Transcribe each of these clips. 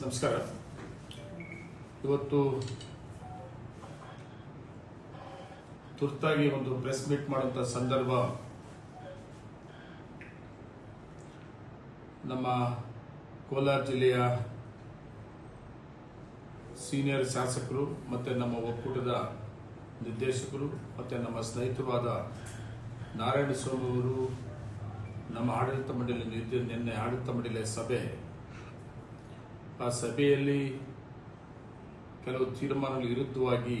ನಮಸ್ಕಾರ. ಇವತ್ತು ತುರ್ತಾಗಿ ಒಂದು ಪ್ರೆಸ್ ಮೀಟ್ ಮಾಡುವಂಥ ಸಂದರ್ಭ ನಮ್ಮ ಕೋಲಾರ ಜಿಲ್ಲೆಯ ಸೀನಿಯರ್ ಶಾಸಕರು ಮತ್ತು ನಮ್ಮ ಒಕ್ಕೂಟದ ನಿರ್ದೇಶಕರು ಮತ್ತು ನಮ್ಮ ಸ್ನೇಹಿತರಾದ ಆದ ನಾರಾಯಣ ಸ್ವಾಮಿ ಅವರು ನಮ್ಮ ಆಡಳಿತ ಮಂಡಳಿ ನಿನ್ನೆ ಆಡಳಿತ ಮಂಡಳಿಯ ಸಭೆ ಆ ಸಭೆಯಲ್ಲಿ ಕೆಲವು ತೀರ್ಮಾನಗಳು ವಿರುದ್ಧವಾಗಿ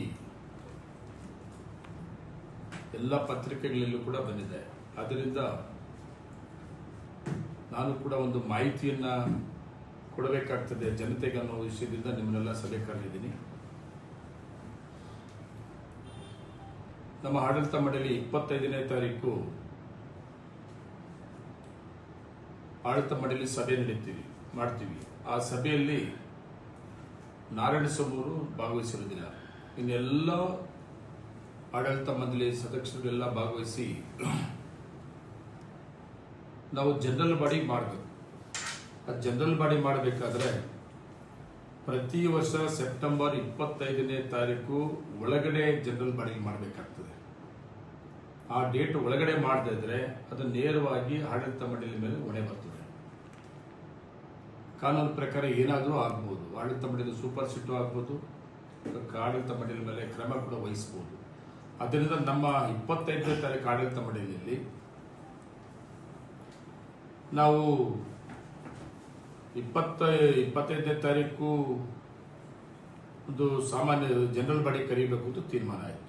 ಎಲ್ಲ ಪತ್ರಿಕೆಗಳಲ್ಲೂ ಕೂಡ ಬಂದಿದೆ. ಆದ್ದರಿಂದ ನಾನು ಕೂಡ ಒಂದು ಮಾಹಿತಿಯನ್ನು ಕೊಡಬೇಕಾಗ್ತದೆ ಜನತೆಗೆ ಅನ್ನೋ ವಿಷಯದಿಂದ ನಿಮ್ಮನ್ನೆಲ್ಲ ಸಭೆ ಕರೆದಿದ್ದೀನಿ. ನಮ್ಮ ಆಡಳಿತ ಮಂಡಳಿ ಇಪ್ಪತ್ತೈದನೇ ತಾರೀಕು ಆಡಳಿತ ಮಂಡಳಿ ಸಭೆ ನಡೀತೀವಿ, ಮಾಡ್ತೀವಿ. ಆ ಸಭೆಯಲ್ಲಿ ನಾರಾಯಣ ಸ್ವಾಮಿಯವರು ಭಾಗವಹಿಸಿರುವುದಿಲ್ಲ. ಇನ್ನೆಲ್ಲ ಆಡಳಿತ ಮಂಡಳಿ ಸದಸ್ಯರೆಲ್ಲ ಭಾಗವಹಿಸಿ ನಾವು ಜನರಲ್ ಬಾಡಿ ಮಾಡಬೇಕು. ಆ ಜನರಲ್ ಬಾಡಿ ಮಾಡಬೇಕಾದ್ರೆ ಪ್ರತಿ ವರ್ಷ ಸೆಪ್ಟೆಂಬರ್ ಇಪ್ಪತ್ತೈದನೇ ತಾರೀಕು ಒಳಗಡೆ ಜನರಲ್ ಬಾಡಿ ಮಾಡಬೇಕಾಗ್ತದೆ. ಆ ಡೇಟ್ ಒಳಗಡೆ ಮಾಡದಿದ್ರೆ ಅದು ನೇರವಾಗಿ ಆಡಳಿತ ಮಂಡಳಿ ಮೇಲೆ ಹೊಣೆ ಬರ್ತದೆ. ಕಾನೂನು ಪ್ರಕಾರ ಏನಾದರೂ ಆಗ್ಬೋದು. ಆಡಳಿತ ಮಂಡಳಿ ಸೂಪರ್ ಸಿಟ್ಟು ಆಗ್ಬೋದು. ಆಡಳಿತ ಮಂಡಳಿ ಮೇಲೆ ಕ್ರಮ ಕೂಡ ವಹಿಸ್ಬೋದು. ಅದರಿಂದ ನಮ್ಮ ಇಪ್ಪತ್ತೈದನೇ ತಾರೀಕು ಆಡಳಿತ ಮಂಡಳಿಯಲ್ಲಿ ನಾವು ಇಪ್ಪತ್ತ, ಇಪ್ಪತ್ತೈದನೇ ತಾರೀಕು ಒಂದು ಸಾಮಾನ್ಯ ಜನರಲ್ ಬಾಡಿ ಕರೀಬೇಕು ಅಂತ ತೀರ್ಮಾನ ಆಯಿತು.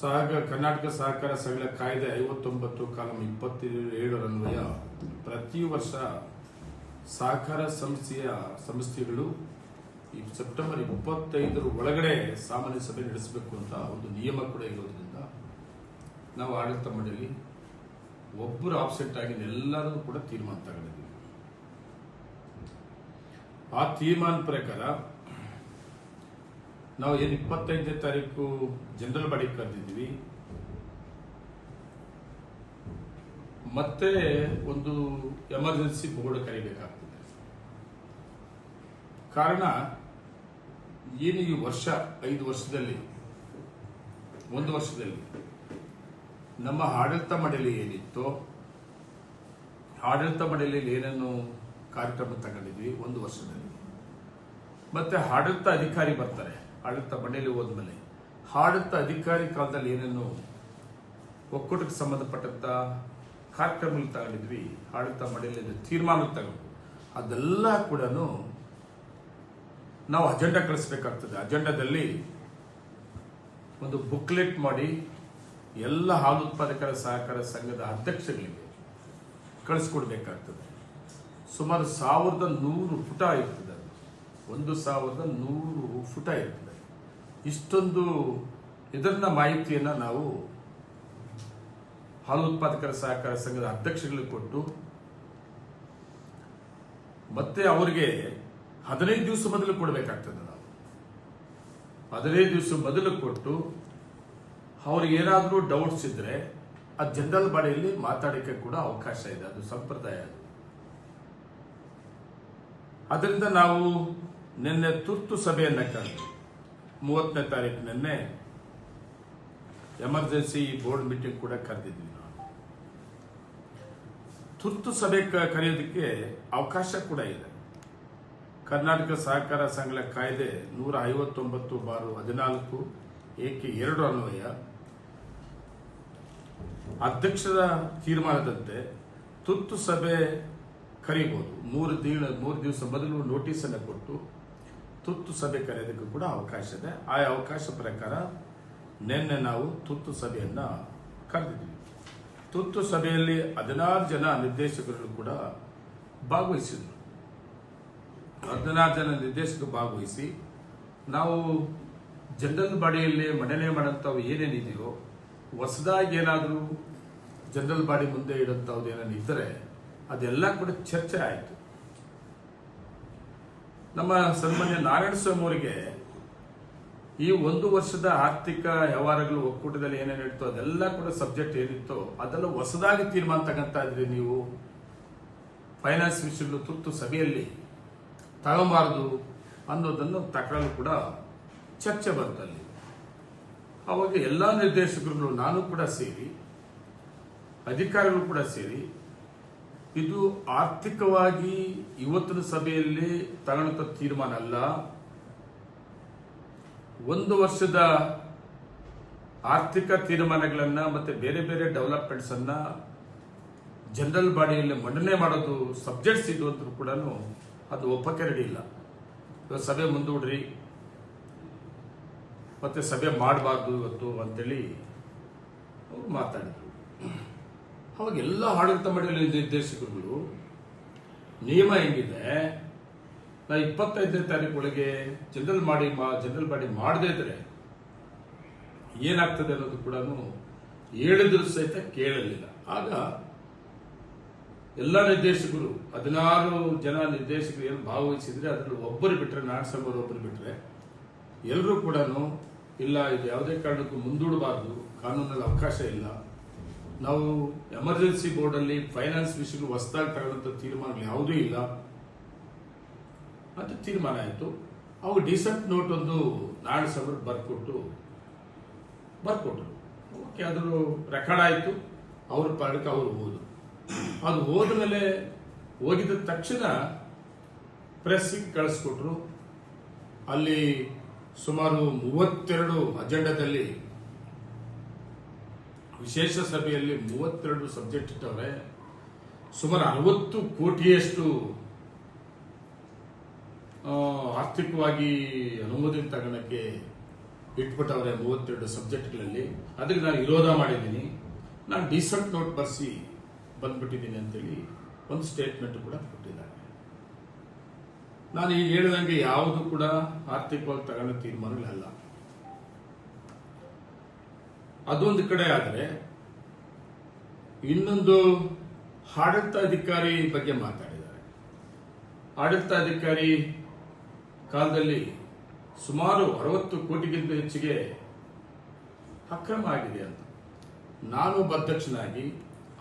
ಸಹಗ ಕರ್ನಾಟಕ ಸಹಕಾರ ಸಂಘ ಕಾಯ್ದೆ ಐವತ್ತೊಂಬತ್ತು, ಕಾಲಂ ಇಪ್ಪತ್ತೇಳರನ್ವಯ ಪ್ರತಿ ವರ್ಷ ಸಹಕಾರ ಸಂಸ್ಥೆಯ ಸಂಸ್ಥೆಗಳು ಈ ಸೆಪ್ಟೆಂಬರ್ ಇಪ್ಪತ್ತೈದರ ಒಳಗಡೆ ಸಾಮಾನ್ಯ ಸಭೆ ನಡೆಸಬೇಕು ಅಂತ ಒಂದು ನಿಯಮ ಕೂಡ ಇರೋದ್ರಿಂದ ನಾವು ಆಡಳಿತ ಮಂಡಳಿ ಒಬ್ಬರು ಆಬ್ಸೆಂಟ್ ಆಗಿ ಎಲ್ಲರೂ ಕೂಡ ತೀರ್ಮಾನ ತಗೊಂಡಿದ್ದೀವಿ. ಆ ತೀರ್ಮಾನ ಪ್ರಕಾರ ನಾವು ಏನು ಇಪ್ಪತ್ತೈದನೇ ತಾರೀಕು ಜನರಲ್ ಬಾಡಿ ಕರೆದಿದ್ವಿ ಮತ್ತೆ ಒಂದು ಎಮರ್ಜೆನ್ಸಿ ಬೋರ್ಡ್ ಕರಿಬೇಕಾಗ್ತದೆ. ಕಾರಣ, ಏನು ಈ ವರ್ಷ, ಐದು ವರ್ಷದಲ್ಲಿ, ಒಂದು ವರ್ಷದಲ್ಲಿ, ನಮ್ಮ ಆಡಳಿತ ಮಂಡಳಿ ಏನಿತ್ತು, ಆಡಳಿತ ಮಂಡಳಿಯಲ್ಲಿ ಏನೇನು ಕಾರ್ಯಕ್ರಮ ತಗೊಂಡಿದ್ವಿ, ಒಂದು ವರ್ಷದಲ್ಲಿ. ಮತ್ತೆ ಆಡಳಿತ ಅಧಿಕಾರಿ ಬರ್ತಾರೆ. ಆಡಳಿತ ಮಂಡಳಿ ಹೋದ್ಮೇಲೆ, ಆಡಳಿತ ಅಧಿಕಾರಿ ಕಾಲದಲ್ಲಿ ಏನೇನು ಒಕ್ಕೂಟಕ್ಕೆ ಸಂಬಂಧಪಟ್ಟಂಥ ಕಾರ್ಯಕ್ರಮಗಳು ತಗೊಂಡಿದ್ವಿ, ಆಡಳಿತ ಮಂಡಳಿ ತೀರ್ಮಾನ ತಗೊಂಡು ಅದೆಲ್ಲ ಕೂಡ ನಾವು ಅಜೆಂಡಾ ಕಳಿಸ್ಬೇಕಾಗ್ತದೆ. ಅಜೆಂಡಾದಲ್ಲಿ ಒಂದು ಬುಕ್ಲೆಟ್ ಮಾಡಿ ಎಲ್ಲ ಹಾಲು ಉತ್ಪಾದಕರ ಸಹಕಾರ ಸಂಘದ ಅಧ್ಯಕ್ಷಗಳಿಗೆ ಕಳಿಸ್ಕೊಡ್ಬೇಕಾಗ್ತದೆ. ಸುಮಾರು ಸಾವಿರದ ನೂರು ಪುಟ ಇರ್ತದೆ. ಒಂದು ಸಾವಿರದ ನೂರು ಪುಟ ಇರ್ತದೆ. ಇಷ್ಟೊಂದು ಇದನ್ನ ಮಾಹಿತಿಯನ್ನು ನಾವು ಹಾಲು ಉತ್ಪಾದಕರ ಸಹಕಾರ ಸಂಘದ ಅಧ್ಯಕ್ಷಗಳಿಗೆ ಕೊಟ್ಟು ಮತ್ತೆ ಅವರಿಗೆ ಹದಿನೈದು ದಿವಸ ಮೊದಲು ಕೊಡಬೇಕಾಗ್ತದೆ ನಾವು. ಹದಿನೈದು ದಿವಸ ಮೊದಲು ಕೊಟ್ಟು ಅವ್ರಿಗೆ ಏನಾದರೂ ಡೌಟ್ಸ್ ಇದ್ರೆ ಆ ಜನರಲ್ ಬಾಡಿಯಲ್ಲಿ ಮಾತಾಡಕ್ಕೆ ಕೂಡ ಅವಕಾಶ ಇದೆ. ಅದು ಸಂಪ್ರದಾಯ ಅದು. ಅದರಿಂದ ನಾವು ನಿನ್ನೆ ತುರ್ತು ಸಭೆಯನ್ನ ಕರೆದು ಮೂವತ್ತನೇ ತಾರೀಕು ನಿನ್ನೆ ಎಮರ್ಜೆನ್ಸಿ ಬೋರ್ಡ್ ಮೀಟಿಂಗ್ ಕೂಡ ಕರೆದಿದ್ವಿ ನಾವು ತುರ್ತು ಸಭೆ ಕರೆಯೋದಕ್ಕೆ ಅವಕಾಶ ಕೂಡ ಇದೆ. ಕರ್ನಾಟಕ ಸಹಕಾರ ಸಂಘಗಳ ಕಾಯ್ದೆ ನೂರ ಐವತ್ತೊಂಬತ್ತು ಬಾರು ಹದಿನಾಲ್ಕು, ಏಕೆ ಎರಡು ಅನ್ವಯ. ಅಧ್ಯಕ್ಷರ ತೀರ್ಮಾನದಂತೆ ತುರ್ತು ಸಭೆ ಕರೀಬಹುದು ಮೂರು ದಿನ, ಮೂರು ದಿವಸ ಮೊದಲು ನೋಟಿಸ್ ಅನ್ನು ಕೊಟ್ಟು ತುರ್ತು ಸಭೆ ಕರೆಯೋದಕ್ಕೂ ಕೂಡ ಅವಕಾಶ ಇದೆ. ಆ ಅವಕಾಶ ಪ್ರಕಾರ ನಿನ್ನೆ ನಾವು ತುರ್ತು ಸಭೆಯನ್ನು ಕರೆದಿದ್ವಿ. ತುರ್ತು ಸಭೆಯಲ್ಲಿ ಹದಿನಾರು ಜನ ನಿರ್ದೇಶಕರು ಕೂಡ ಭಾಗವಹಿಸಿದ್ರು. ಹದಿನಾರು ಜನ ನಿರ್ದೇಶಕರು ಭಾಗವಹಿಸಿ ನಾವು ಜನರಲ್ ಬಾಡಿಯಲ್ಲಿ ಮಂಡನೆ ಮಾಡೋಂಥವು ಏನೇನಿದೆಯೋ, ಹೊಸದಾಗಿ ಏನಾದರೂ ಜನರಲ್ ಬಾಡಿ ಮುಂದೆ ಇಡೋಂಥವ್ದು ಏನೇನು ಇದ್ದರೆ ಅದೆಲ್ಲ ಕೂಡ ಚರ್ಚೆ ಆಯಿತು. ನಮ್ಮ ಸನ್ಮಾನ್ಯ ನಾರಾಯಣ ಸ್ವಾಮಿ ಅವರಿಗೆ ಈ ಒಂದು ವರ್ಷದ ಆರ್ಥಿಕ ವ್ಯವಹಾರಗಳು ಒಕ್ಕೂಟದಲ್ಲಿ ಏನೇನು ಇತ್ತು ಅದೆಲ್ಲ ಕೂಡ ಸಬ್ಜೆಕ್ಟ್ ಏನಿತ್ತು ಅದೆಲ್ಲ ಹೊಸದಾಗಿ ತೀರ್ಮಾನ ತಗಂತ ಇದ್ರಿ ನೀವು ಫೈನಾನ್ಸ್ ವಿಷಯಗಳು ತುರ್ತು ಸಭೆಯಲ್ಲಿ ತಗೊಬಾರದು ಅನ್ನೋದನ್ನು ತಕರಾರು ಕೂಡ ಚರ್ಚೆ ಬಂತಲ್ಲಿ ಅವಾಗ ಎಲ್ಲ ನಿರ್ದೇಶಕರುಗಳು ನಾನು ಕೂಡ ಸೇರಿ, ಅಧಿಕಾರಿಗಳು ಕೂಡ ಸೇರಿ ಇದು ಆರ್ಥಿಕವಾಗಿ ಇವತ್ತಿನ ಸಭೆಯಲ್ಲಿ ತಗೊಳ್ಳಂತ ತೀರ್ಮಾನ ಅಲ್ಲ. ಒಂದು ವರ್ಷದ ಆರ್ಥಿಕ ತೀರ್ಮಾನಗಳನ್ನು ಮತ್ತೆ ಬೇರೆ ಬೇರೆ ಡೆವಲಪ್ಮೆಂಟ್ಸ್ ಅನ್ನ ಜನರಲ್ ಬಾಡಿಯಲ್ಲಿ ಮಂಡನೆ ಮಾಡೋದು ಸಬ್ಜೆಕ್ಟ್ಸ್ ಇದು ಅಂತ ಕೂಡ ಅದು ಒಪ್ಪಕ್ಕೆ ರೆಡಿ ಇಲ್ಲ. ಇವತ್ತು ಸಭೆ ಮುಂದೂಡ್ರಿ. ಮತ್ತೆ ಸಭೆ ಮಾಡಬಾರ್ದು ಇವತ್ತು ಅಂತೇಳಿ ಅವರು ಮಾತಾಡಿದ್ರು. ಅವಾಗ ಎಲ್ಲ ಆಡಳಿತ ಮಂಡಳಿ ನಿರ್ದೇಶಕರುಗಳು, ನಿಯಮ ಹೆಂಗಿದೆ? ನಾ ಇಪ್ಪತ್ತೈದನೇ ತಾರೀಕು ಒಳಗೆ ಜನರಲ್ ಮಾಡಿ ಜನರಲ್ ಮಾಡಿ ಮಾಡದೇ ಇದ್ರೆ ಏನಾಗ್ತದೆ ಅನ್ನೋದು ಕೂಡ ಹೇಳಿದ್ರು ಸಹಿತ ಕೇಳಲಿಲ್ಲ. ಆಗ ಎಲ್ಲ ನಿರ್ದೇಶಕರು, ಹದಿನಾರು ಜನ ನಿರ್ದೇಶಕರು ಏನು ಭಾಗವಹಿಸಿದ್ರೆ ಅದರಲ್ಲಿ ಒಬ್ಬರು ಬಿಟ್ರೆ ನಾಡ್ಸಂಬರ್ ಒಬ್ಬರು ಬಿಟ್ಟರೆ ಎಲ್ಲರೂ ಕೂಡ ಇಲ್ಲ, ಇದು ಯಾವುದೇ ಕಾರಣಕ್ಕೂ ಮುಂದೂಡಬಾರ್ದು, ಕಾನೂನಲ್ಲಿ ಅವಕಾಶ ಇಲ್ಲ. ನಾವು ಎಮರ್ಜೆನ್ಸಿ ಬೋರ್ಡ್ ಅಲ್ಲಿ ಫೈನಾನ್ಸ್ ವಿಷಯಗಳು ಹೊಸದಾಗಿ ತಗೊಳ್ಳುವಂಥ ತೀರ್ಮಾನ ಯಾವುದೂ ಇಲ್ಲ. ಅಂತ ತೀರ್ಮಾನ ಆಯಿತು. ಅವು ಡಿಸೆಂಟ್ ನೋಟ್ ಒಂದು ನಾಳೆ ಸಭೆ ಬರ್ಕೊಟ್ಟು, ಬರ್ಕೊಟ್ರು. ಓಕೆ ಅದ್ರ ರೆಕಾರ್ಡ್ ಆಯಿತು. ಅವ್ರ ಪಾಡಕ್ಕೆ ಅವ್ರು ಹೋದರು. ಅದು ಹೋದ ಮೇಲೆ ಹೋಗಿದ ತಕ್ಷಣ ಪ್ರೆಸ್ಸಿಗೆ ಕಳಿಸ್ಕೊಟ್ರು. ಅಲ್ಲಿ ಸುಮಾರು ಮೂವತ್ತೆರಡು ಅಜೆಂಡಾದಲ್ಲಿ ವಿಶೇಷ ಸಭೆಯಲ್ಲಿ ಮೂವತ್ತೆರಡು ಸಬ್ಜೆಕ್ಟ್ ಇಟ್ಟವ್ರೆ ಸುಮಾರು ಅರವತ್ತು ಕೋಟಿಯಷ್ಟು ಆರ್ಥಿಕವಾಗಿ ಅನುಮೋದನೆ ತಗೊಳಕ್ಕೆ ಇಟ್ಬಿಟ್ಟವ್ರೆ ಮೂವತ್ತೆರಡು ಸಬ್ಜೆಕ್ಟ್ಗಳಲ್ಲಿ. ಅದಕ್ಕೆ ನಾನು ವಿರೋಧ ಮಾಡಿದ್ದೀನಿ. ನಾನು ಡಿಸೆಂಟ್ ನೋಟ್ ಬರ್ಸಿ ಬಂದ್ಬಿಟ್ಟಿದ್ದೀನಿ ಅಂತೇಳಿ ಒಂದು ಸ್ಟೇಟ್ಮೆಂಟ್ ಕೂಡ ಕೊಟ್ಟಿದ್ದಾರೆ. ನಾನು ಈಗ ಹೇಳಿದಂಗೆ ಯಾವುದು ಕೂಡ ಆರ್ಥಿಕವಾಗಿ ತಗೊಳ್ಳೋ ತೀರ್ಮಾನಗಳಲ್ಲ. ಅದೊಂದು ಕಡೆ ಆದರೆ ಇನ್ನೊಂದು ಆಡಳಿತಾಧಿಕಾರಿ ಬಗ್ಗೆ ಮಾತಾಡಿದ್ದಾರೆ. ಆಡಳಿತಾಧಿಕಾರಿ ಕಾಲದಲ್ಲಿ ಸುಮಾರು ಅರವತ್ತು ಕೋಟಿಗಿಂತ ಹೆಚ್ಚಿಗೆ ಅಕ್ರಮ ಆಗಿದೆ ಅಂತ. ನಾನು ಒಬ್ಬ ಅಧ್ಯಕ್ಷನಾಗಿ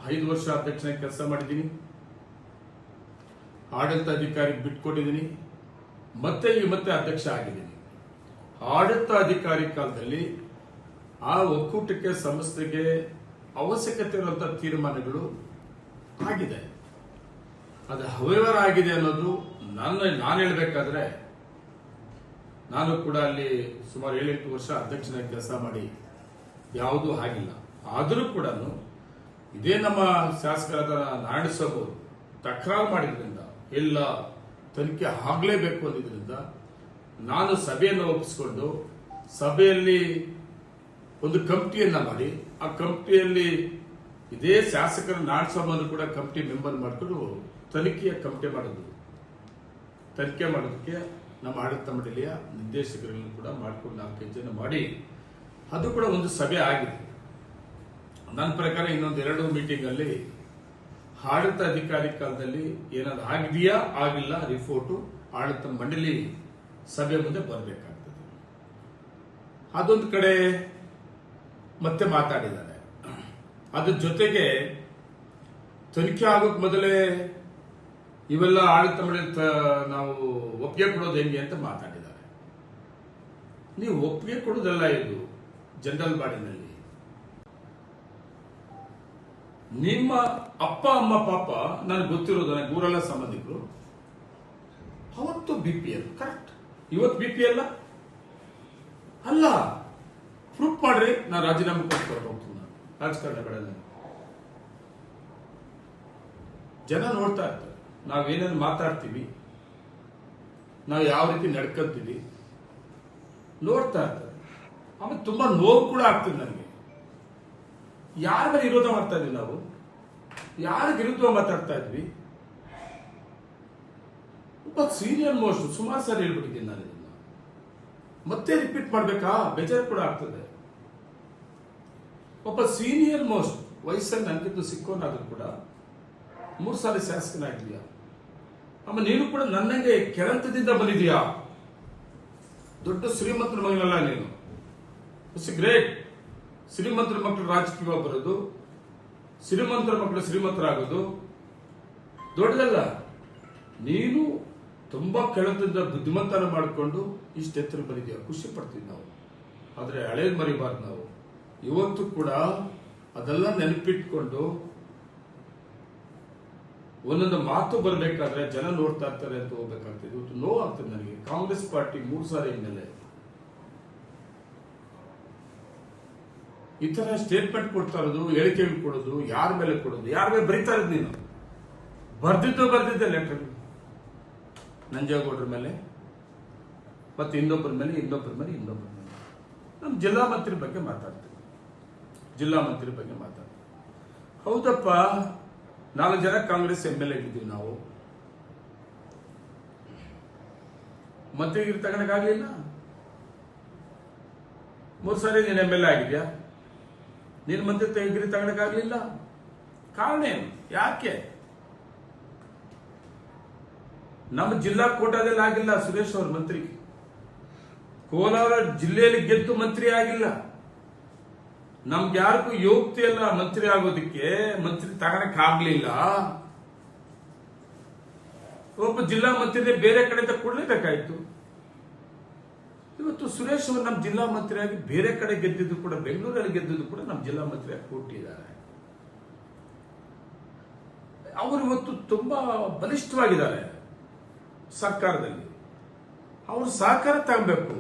ಐದು ವರ್ಷ ಅಧ್ಯಕ್ಷನಾಗಿ ಕೆಲಸ ಮಾಡಿದ್ದೀನಿ. ಆಡಳಿತಾಧಿಕಾರಿ ಬಿಟ್ಕೊಟ್ಟಿದ್ದೀನಿ. ಮತ್ತೆ ಈ ಮತ್ತೆ ಅಧ್ಯಕ್ಷ ಆಗಿದ್ದೀನಿ. ಆಡಳಿತಾಧಿಕಾರಿ ಕಾಲದಲ್ಲಿ ಆ ಒಕ್ಕೂಟಕ್ಕೆ ಸಂಸ್ಥೆಗೆ ಅವಶ್ಯಕತೆ ಇರುವಂತಹ ತೀರ್ಮಾನಗಳು ಆಗಿದೆ. ಅದು ಅವ್ಯವಹಾರ ಆಗಿದೆ ಅನ್ನೋದು ನನ್ನ, ನಾನು ಹೇಳಬೇಕಾದ್ರೆ, ನಾನು ಕೂಡ ಅಲ್ಲಿ ಸುಮಾರು ಏಳೆಂಟು ವರ್ಷ ಅಧ್ಯಕ್ಷನ ಕೆಲಸ ಮಾಡಿ ಯಾವುದೂ ಆಗಿಲ್ಲ. ಆದರೂ ಕೂಡ ಇದೇ ನಮ್ಮ ಶಾಸಕರಾದ ನಾರಾಯಣಸ್ವಾಮಿ ತಕರಾರು ಮಾಡಿದ್ರಿಂದ ಇಲ್ಲ ತನಿಖೆ ಆಗಲೇಬೇಕು ಅನ್ನೋದ್ರಿಂದ, ನಾನು ಸಭೆಯನ್ನು ಒಪ್ಪಿಸಿಕೊಂಡು, ಸಭೆಯಲ್ಲಿ ಒಂದು ಕಮಿಟಿಯನ್ನ ಮಾಡಿ, ಆ ಕಮಿಟಿಯಲ್ಲಿ ಇದೇ ಶಾಸಕರ ನಾಡಸ್ವಾಮಿ ಕೂಡ ಕಮಿಟಿ ಮೆಂಬರ್ ಮಾಡಿಕೊಂಡು ತನಿಖೆಯ ಕಮಿಟಿ ಮಾಡೋದು. ತನಿಖೆ ಮಾಡೋದಕ್ಕೆ ನಮ್ಮ ಆಡಳಿತ ಮಂಡಳಿಯ ನಿರ್ದೇಶಕರನ್ನು ಕೂಡ ಮಾಡಿಕೊಂಡು ನಾಲ್ಕೈದು ಜನ ಮಾಡಿ, ಅದು ಕೂಡ ಒಂದು ಸಭೆ ಆಗಿದೆ. ನನ್ನ ಪ್ರಕಾರ ಇನ್ನೊಂದು ಎರಡು ಮೀಟಿಂಗ್ ಅಲ್ಲಿ ಆಡಳಿತ ಅಧಿಕಾರಿ ಕಾಲದಲ್ಲಿ ಏನಾದ್ರು ಆಗಿದೆಯಾ, ಆಗಿಲ್ಲ, ರಿಪೋರ್ಟು ಆಡಳಿತ ಮಂಡಳಿ ಸಭೆ ಮುಂದೆ ಬರಬೇಕಾಗ್ತದೆ. ಅದೊಂದು ಕಡೆ ಮತ್ತೆ ಮಾತಾಡಿದ್ದಾರೆ. ಅದ್ರ ಜೊತೆಗೆ ತನಿಖೆ ಆಗೋಕ್ ಮೊದಲೇ ಇವೆಲ್ಲ ಆಡಳಿತ ತ- ನಾವು ಒಪ್ಪಿಗೆ ಕೊಡೋದು ಹೆಂಗೆ ಅಂತ ಮಾತಾಡಿದ್ದಾರೆ. ನೀವು ಒಪ್ಪಿಗೆ ಕೊಡೋದಲ್ಲ ಇದು ಜನರಲ್ ಬಾಡಿನಲ್ಲಿ. ನಿಮ್ಮ ಅಪ್ಪ, ಅಮ್ಮ, ಪಾಪ, ನನಗೆ ಗೊತ್ತಿರೋದು ನನಗೆ ಊರೆಲ್ಲ ಸಂಬಂಧಿಕರು, ಅವತ್ತು ಬಿ ಪಿ ಎಲ್ ಕರೆಕ್ಟ್ ಇವತ್ತು ಬಿ ಪಿ ಎಲ್ ಅಲ್ಲ. ಪ್ರೂಫ್ ಮಾಡ್ರಿ, ನಾನು ರಾಜೀನಾಮೆ ಕೊಟ್ಟು ಹೋಗ್ತೀನಿ ನಾನು. ರಾಜಕಾರಣಗಳೆಲ್ಲ. ಜನ ನೋಡ್ತಾ ಇರ್ತಾರೆ. ನಾವೇನೇನು ಮಾತಾಡ್ತೀವಿ, ನಾವು ಯಾವ ರೀತಿ ನಡ್ಕೊಂತೀವಿ, ನೋಡ್ತಾ ಇರ್ತಾರೆ. ಆಮೇಲೆ ತುಂಬಾ ನೋವು ಕೂಡ ಆಗ್ತದೆ ನನಗೆ. ಯಾರ ಮೇಲೆ ವಿರೋಧ ಮಾಡ್ತಾ ಇದ್ವಿ ನಾವು? ಯಾರ ವಿರುದ್ಧ ಮಾತಾಡ್ತಾ ಇದ್ವಿ? ಒಬ್ಬ ಸೀನಿಯರ್ ಮೋಸ್ಟ್, ಸುಮಾರು ಸಾರಿ ಹೇಳ್ಬಿಟ್ಟಿದ್ದೀನಿ ನಾನು ಮತ್ತೆ ರಿಪೀಟ್ ಮಾಡ್ಬೇಕಾ? ಬೇಜಾರು ಕೂಡ ಆಗ್ತದೆ. ಒಬ್ಬ ಸೀನಿಯರ್ ಮೋಸ್ಟ್ ವಯಸ್ಸಲ್ಲಿ ನನಗಿದ್ದು ಸಿಕ್ಕೋನಾದ್ರೂ ಕೂಡ ಮೂರು ಸಾರಿ ಶಾಸಕನಾಗಿದೆಯಾ ಅಮ್ಮ, ನೀನು ಕೂಡ ನನ್ನಂಗೆ ಕೆರಂತದಿಂದ ಬಂದಿದೆಯಾ? ದೊಡ್ಡ ಶ್ರೀಮಂತರ ಮಗನಲ್ಲ ನೀನು. ಇಟ್ಸ್ ಗ್ರೇಟ್ ಶ್ರೀಮಂತರ ಮಕ್ಕಳು ರಾಜಕೀಯ ಬರೋದು, ಶ್ರೀಮಂತರ ಮಕ್ಕಳು ಶ್ರೀಮಂತರಾಗೋದು. ದೊಡ್ಡದಲ್ಲ, ನೀನು ತುಂಬಾ ಕೆಳದಿಂದ ಬುದ್ಧಿಮಂತನ ಮಾಡಿಕೊಂಡು ಇಷ್ಟೆತ್ತರ ಬಂದಿದ್ಯಾ? ಖುಷಿ ಪಡ್ತೀವಿ ನಾವು. ಆದರೆ ಹಳೇದು ಮರಿಬಾರ್ದು ನಾವು. ಇವತ್ತು ಕೂಡ ಅದೆಲ್ಲ ನೆನಪಿಟ್ಕೊಂಡು ಒಂದೊಂದು ಮಾತು ಬರಬೇಕಾದ್ರೆ ಜನ ನೋಡ್ತಾ ಇರ್ತಾರೆ ಅಂತ ಹೋಗ್ಬೇಕಾಗ್ತದೆ. ಇವತ್ತು ನೋವಾಗ್ತದೆ ನನಗೆ. ಕಾಂಗ್ರೆಸ್ ಪಾರ್ಟಿ ಮೂರು ಸಾರಿ ಮೇಲೆ ಈ ತರ ಸ್ಟೇಟ್ಮೆಂಟ್ ಕೊಡ್ತಾ ಇರೋದು ಹೇಳಿಕೆ ಕೊಡೋದು, ಯಾರ ಮೇಲೆ ಕೊಡೋದು? ಯಾರ ಮೇಲೆ ಬರೀತಾ ಇರೋದು ನೀನು? ಬರ್ದಿದ್ದು ಬರ್ದಿದ್ದೆ ಲೆಟರ್ ನಂಜೇಗೌಡರ ಮೇಲೆ, ಮತ್ತೆ ಇನ್ನೊಬ್ಬರ ಮೇಲೆ ಇನ್ನೊಬ್ಬರ ಮೇಲೆ ಇನ್ನೊಬ್ಬರ ಮೇಲೆ. ನಮ್ಮ ಜಿಲ್ಲಾ ಮಂತ್ರಿ ಬಗ್ಗೆ ಮಾತಾಡ್ತೀವಿ ಜಿಲ್ಲಾ ಮಂತ್ರಿ ಬಗ್ಗೆ ಮಾತಾಡ ಹೌದಪ್ಪ, ನಾಲ್ಕು ಜನ ಕಾಂಗ್ರೆಸ್ ಎಂ ಎಲ್ ಎ ನಾವು ಮಂತ್ರಿಗಿರಿ ತಗೊಳಕಾಗ್ಲಿಲ್ಲ ಮೂರು ಸಾರಿ ನೀನು ಎಂ ಎಲ್ ಎ ಆಗಿದ್ಯಾ? ನೀನು ಮಂತ್ರಿ ತೆಗಿರಿ ತಗೊಳಕ್ಕಾಗ್ಲಿಲ್ಲ ಕಾರಣ ಏನು? ಯಾಕೆ? ನಮ್ಮ ಜಿಲ್ಲಾ ಕೋಟಾದಲ್ಲಿ ಆಗಿಲ್ಲ ಸುರೇಶ್ ಅವ್ರ ಮಂತ್ರಿ ಕೋಲಾರ ಜಿಲ್ಲೆಯಲ್ಲಿ ಗೆದ್ದು ಮಂತ್ರಿ ಆಗಿಲ್ಲ. ನಮ್ಗೆ ಯಾರಿಗೂ ಯೋಗ್ಯ ಅಲ್ಲ, ಮಂತ್ರಿ ಆಗೋದಕ್ಕೆ, ಮಂತ್ರಿ ತಗೊಳಕ್ ಆಗ್ಲಿಲ್ಲ. ಒಬ್ಬ ಜಿಲ್ಲಾ ಮಂತ್ರಿನೇ ಬೇರೆ ಕಡೆಯಿಂದ ಕೊಡ್ಲೇಬೇಕಾಯ್ತು ಇವತ್ತು ಸುರೇಶ್ ಅವರು ನಮ್ಮ ಜಿಲ್ಲಾ ಮಂತ್ರಿಯಾಗಿ ಬೇರೆ ಕಡೆ ಗೆದ್ದಿದ್ದು ಕೂಡ, ಬೆಂಗಳೂರಲ್ಲಿ ಗೆದ್ದಿದ್ದು ಕೂಡ ನಮ್ಮ ಜಿಲ್ಲಾ ಮಂತ್ರಿಯಾಗಿ ಕೊಟ್ಟಿದ್ದಾರೆ. ಅವರು ಇವತ್ತು ತುಂಬಾ ಬಲಿಷ್ಠವಾಗಿದ್ದಾರೆ ಸರ್ಕಾರದಲ್ಲಿ. ಅವರು ಸಹಕಾರ ತಗೊಬೇಕು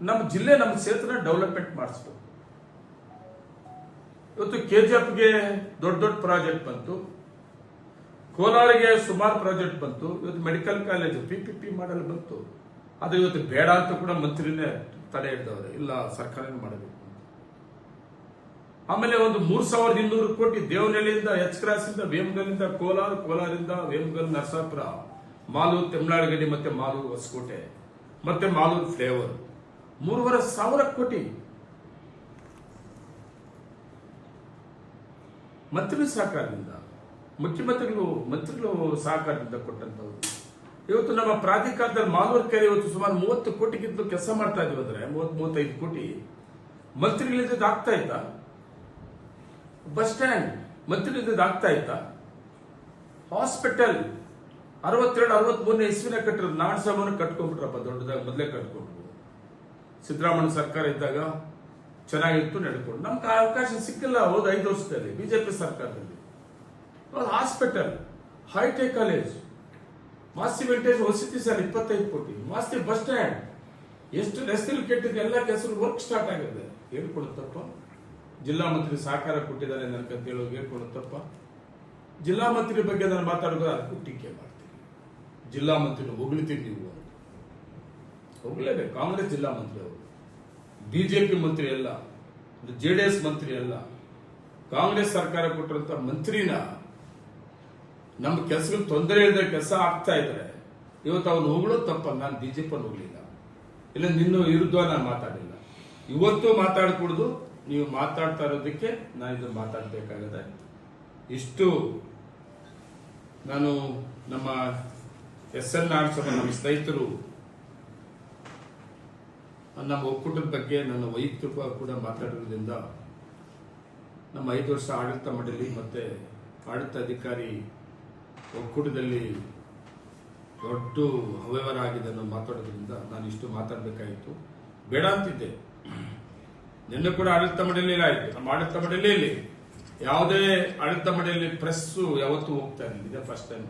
ನಮ್ಮ ಜಿಲ್ಲೆ ನಮ್ಮ ಕ್ಷೇತ್ರ ಡೆವಲಪ್ಮೆಂಟ್ ಮಾಡಿಸ್ಬೇಕು. ಇವತ್ತು ಕೆಜಿಎಫ್ಗೆ ದೊಡ್ಡ ದೊಡ್ಡ ಪ್ರಾಜೆಕ್ಟ್ ಬಂತು. ಕೋಲಾರಿಗೆ ಸುಮಾರು ಪ್ರಾಜೆಕ್ಟ್ ಬಂತು. ಇವತ್ತು medical college P P P ಮಾಡಲು ಬಂತು. ಅದು ಇವತ್ತು ಬೇಡ ಅಂತ ಕೂಡ ಮಂತ್ರಿನೇ ತಡೆ ಹಿಡಿದವ್ರೆ. ಇಲ್ಲ, ಸರ್ಕಾರನೇ ಮಾಡಬೇಕು ಆಮೇಲೆ ಒಂದು ಮೂರ್ ಸಾವಿರದ ಇನ್ನೂರು ಕೋಟಿ ದೇವನಹಳ್ಳಿಯಿಂದ ಎಚ್ ಕ್ರಾಸ್ ಇಂದ ವೇಮಗಲ್ಲಿಂದ, ಕೋಲಾರ, ಕೋಲಾರಿಂದ, ವೇಮಗಲ್, ನರಸಾಪುರ, ಮಾಲೂರು ತೆಮ್ನಾಳಗಡಿ ಮತ್ತೆ ಮಾಲೂರು ಹೊಸಕೋಟೆ, ಮತ್ತೆ ಮಾಲೂರು ಫ್ಲೇವರ್ ಮೂರುವರೆ ಸಾವಿರ ಕೋಟಿ ಮಂತ್ರಿ ಸಹಕಾರದಿಂದ, ಮುಖ್ಯಮಂತ್ರಿಗಳು, ಮಂತ್ರಿಗಳು ಸಹಕಾರದಿಂದ ಕೊಟ್ಟಂತವ್ರು ಇವತ್ತು ನಮ್ಮ ಪ್ರಾಧಿಕಾರದಲ್ಲಿ ಮಾಲೂರು ಕೆರೆ ಇವತ್ತು ಸುಮಾರು ಮೂವತ್ತು ಕೋಟಿಗಿಂತ ಕೆಲಸ ಮಾಡ್ತಾ ಇದೀವಿ ಅಂದ್ರೆ ಮೂವತ್ ಮೂವತ್ತೈದು ಕೋಟಿ ಮಂತ್ರಿಗಳಿಂದ ಆಗ್ತಾ ಇತ್ತಾ? ಬಸ್ ಸ್ಟ್ಯಾಂಡ್ ಮಂತ್ರಿಗಳಿಂದ ಆಗ್ತಾ ಇತ್ತಾ? ಹಾಸ್ಪಿಟಲ್ ಅರವತ್ತೆರಡು ಅರವತ್ ಮೂರನೇ ಇಸ್ವಿನ ಕಟ್ಟಿರೋದು ನಾಡ್ ಸಾಮಾನು ಕಟ್ಕೊಂಡ್ಬಿಟ್ರಪ್ಪ, ದೊಡ್ಡದಾಗಿ ಮೊದಲೇ ಕಟ್ಕೊಂಡ್ರು. ಸಿದ್ದರಾಮಯ್ಯ ಸರ್ಕಾರ ಇದ್ದಾಗ ಚೆನ್ನಾಗಿತ್ತು ನಡ್ಕೊಂಡು ನಮ್ಗೆ ಅವಕಾಶ ಸಿಕ್ಕಿಲ್ಲ, ಹೋದ ಐದು ವರ್ಷದಲ್ಲಿ ಬಿಜೆಪಿ ಸರ್ಕಾರದಲ್ಲಿ. ಹಾಸ್ಪಿಟಲ್ ಹೈಟೆಕ್ ಕಾಲೇಜ್ ಮಾಸ್ತಿ ವೆಂಟೇಜ್ ವಸತಿ ಸರ್, ಇಪ್ಪತ್ತೈದು ಕೋಟಿ. ಮಾಸ್ತಿ ಬಸ್ ಸ್ಟ್ಯಾಂಡ್ ಎಷ್ಟು ರಸ್ತೆಲಿ ಕೆಟ್ಟಿದೆ ಎಲ್ಲ ಕೆಸರು ವರ್ಕ್ ಸ್ಟಾರ್ಟ್ ಆಗಿದೆ ಹೇಳ್ಕೊಡುತ್ತಪ್ಪ ಜಿಲ್ಲಾ ಮಂತ್ರಿ ಸಹಕಾರ ಕೊಟ್ಟಿದ್ದಾರೆ ನನಗಂತ ಹೇಳೋದು ಹೇಳ್ಕೊಡುತ್ತಪ್ಪ ಜಿಲ್ಲಾ ಮಂತ್ರಿ ಬಗ್ಗೆ ನಾನು ಮಾತಾಡೋದು ಅದಕ್ಕೂ ಟೀಕೆ ಮಾಡ್ತೀನಿ. ಜಿಲ್ಲಾ ಮಂತ್ರಿ ಹೊಗಳಿತೀನಿ ನೀವು ಹೋಗ್ಲೇಬೇಕು ಕಾಂಗ್ರೆಸ್ ಜಿಲ್ಲಾ ಮಂತ್ರಿ ಅವರು. ಬಿಜೆಪಿ ಮಂತ್ರಿ ಅಲ್ಲ ಜೆ ಡಿ ಎಸ್ ಮಂತ್ರಿ ಅಲ್ಲ, ಕಾಂಗ್ರೆಸ್ ಸರ್ಕಾರ ಕೊಟ್ಟಿರುವಂತ ಮಂತ್ರಿನ ನಮ್ಮ ಕೆಲಸಗಳು ತೊಂದರೆ ಇಲ್ಲದೆ ಕೆಲಸ ಆಗ್ತಾ ಇದ್ರೆ, ಇವತ್ತು ಅವನು ಹೋಗ್ಲೋ ತಪ್ಪ, ನಾನು ಬಿಜೆಪಿ ಹೋಗ್ಲಿಲ್ಲ. ಇಲ್ಲ, ನಿನ್ನ ವಿರುದ್ಧ ನಾನು ಮಾತಾಡಿಲ್ಲ. ಇವತ್ತು ಮಾತಾಡ್ಕೊಡುದು, ನೀವು ಮಾತಾಡ್ತಾ ಇರೋದಕ್ಕೆ ನಾನು ಇದು ಮಾತಾಡಬೇಕಾಗದೆ. ಇಷ್ಟು ನಾನು ನಮ್ಮ ಎಸ್ ಎನ್ ಆರ್ ನಮ್ಮ ಸ್ನೇಹಿತರು ನಮ್ಮ ಒಕ್ಕೂಟದ ಬಗ್ಗೆ ನನ್ನ ವೈಯಕ್ತಿಕ ಕೂಡ ಮಾತಾಡೋದ್ರಿಂದ ನಮ್ಮ ಐದು ವರ್ಷ ಆಡಳಿತ ಮಂಡಳಿ ಮತ್ತು ಆಡಳಿತ ಅಧಿಕಾರಿ ಒಕ್ಕೂಟದಲ್ಲಿ ದೊಡ್ಡ ಅವ್ಯವಹಾರ ಆಗಿದೆ ಅನ್ನೋ ಮಾತಾಡೋದ್ರಿಂದ ನಾನು ಇಷ್ಟು ಮಾತಾಡಬೇಕಾಯಿತು. ಬೇಡ ಅಂತಿದ್ದೆ. ನಿನ್ನೆ ಕೂಡ ಆಡಳಿತ ಮಂಡಳಿಯಲ್ಲಿ ಆಯಿತು. ನಮ್ಮ ಆಡಳಿತ ಮಂಡಳಿಯಲ್ಲಿ ಯಾವುದೇ ಆಡಳಿತ ಮಂಡಳಿಯಲ್ಲಿ ಪ್ರೆಸ್ಸು ಯಾವತ್ತೂ ಹೋಗ್ತಾ ಇರಲಿಲ್ಲ. ಇದೇ ಫಸ್ಟ್ ಟೈಮ್